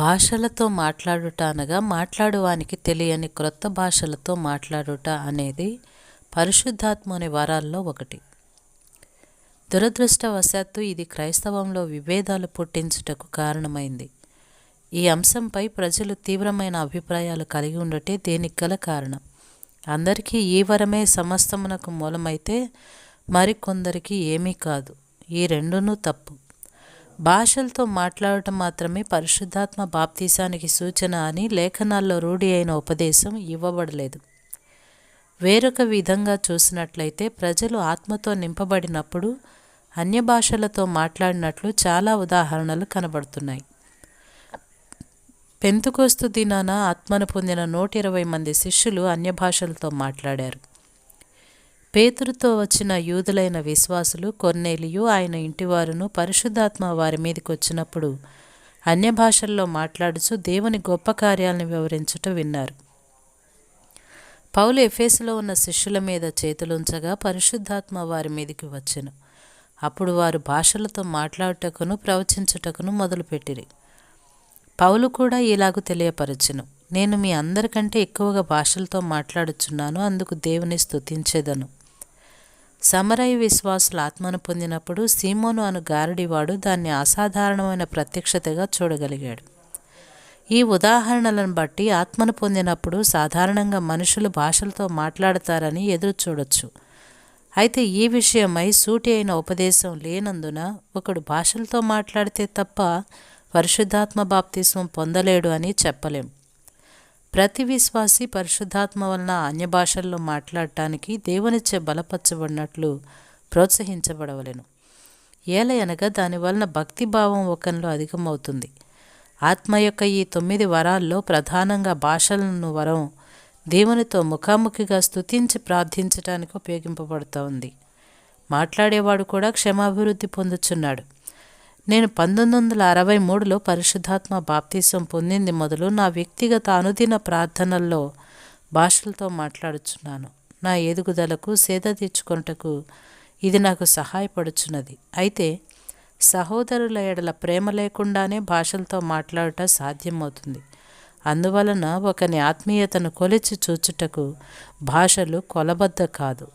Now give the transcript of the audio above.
భాషలతో మాట్లాడుట అనగా మాట్లాడువానికి తెలియని క్రొత్త భాషలతో మాట్లాడుట అనేది పరిశుద్ధాత్మని వరాల్లో ఒకటి. దురదృష్టవశాత్తు ఇది క్రైస్తవంలో విభేదాలు పుట్టించుటకు కారణమైంది. ఈ అంశంపై ప్రజలు తీవ్రమైన అభిప్రాయాలు కలిగి ఉండటే దీనికి గల కారణం? అందరికీ ఈ వరమే సమస్తమునకు మూలమైతే మరికొందరికి ఏమీ కాదు. ఈ రెండునూ తప్పు. భాషలతో మాట్లాడటం మాత్రమే పరిశుద్ధాత్మ బాప్తీసానికి సూచన అని లేఖనాల్లో రూఢి అయిన ఉపదేశం ఇవ్వబడలేదు. వేరొక విధంగా చూసినట్లయితే ప్రజలు ఆత్మతో నింపబడినప్పుడు అన్య భాషలతో మాట్లాడినట్లు చాలా ఉదాహరణలు కనబడుతున్నాయి. పెంతుకోస్తు దినాన ఆత్మను పొందిన నూట ఇరవై మంది శిష్యులు అన్య భాషలతో మాట్లాడారు. పేతురుతో వచ్చిన యూదులైన విశ్వాసులు కొన్నేలియు ఆయన ఇంటివారును పరిశుద్ధాత్మ వారి మీదకి వచ్చినప్పుడు అన్య భాషల్లో మాట్లాడుచు దేవుని గొప్ప కార్యాలను వివరించుట విన్నారు. పౌలు ఎఫేసులో ఉన్న శిష్యుల మీద చేతులుంచగా పరిశుద్ధాత్మ వారి మీదికి వచ్చెను. అప్పుడు వారు భాషలతో మాట్లాడుటకును ప్రవచించుటకును మొదలుపెట్టిరి. పౌలు కూడా ఇలాగూ తెలియపరచును. నేను మీ అందరికంటే ఎక్కువగా భాషలతో మాట్లాడుచున్నాను అందుకు దేవుని స్తుతించేదను. సమరయ విశ్వాసులు ఆత్మను పొందినప్పుడు సీమోను అను గారడివాడు దాన్ని అసాధారణమైన ప్రత్యక్షతగా చూడగలిగాడు. ఈ ఉదాహరణలను బట్టి ఆత్మను పొందినప్పుడు సాధారణంగా మనుషులు భాషలతో మాట్లాడతారని ఎదురు చూడొచ్చు. అయితే ఈ విషయమై సూటి అయిన ఉపదేశం లేనందున ఒకడు భాషలతో మాట్లాడితే తప్ప పరిశుద్ధాత్మ బాప్తిస్వం పొందలేడు అని చెప్పలేం. ప్రతి విశ్వాసి పరిశుద్ధాత్మ వలన అన్య భాషల్లో మాట్లాడటానికి దేవునిచ్చే బలపరచబడినట్లు ప్రోత్సహించబడవలెను. ఏలయనగా దానివలన భక్తిభావం ఒకరిలో అధికమవుతుంది. ఆత్మ యొక్క ఈ తొమ్మిది వరాల్లో ప్రధానంగా భాషలను వరం దేవునితో ముఖాముఖిగా స్తుతించి ప్రార్థించటానికి ఉపయోగింపబడుతూ ఉంది. మాట్లాడేవాడు కూడా క్షమాభివృద్ధి పొందుచున్నాడు. నేను పంతొమ్మిది వందల అరవై మూడులో పరిశుద్ధాత్మ బాప్తీసం పొందింది మొదలు నా వ్యక్తిగత అనుదిన ప్రార్థనల్లో భాషలతో మాట్లాడుచున్నాను. నా ఎదుగుదలకు సేద తీర్చుకొనుటకు ఇది నాకు సహాయపడుచున్నది. అయితే సహోదరుల ఎడల ప్రేమ లేకుండానే భాషలతో మాట్లాడుట సాధ్యమవుతుంది. అందువలన ఒకని ఆత్మీయతను కొలిచి చూచుటకు భాషలు కొలబద్ద కాదు.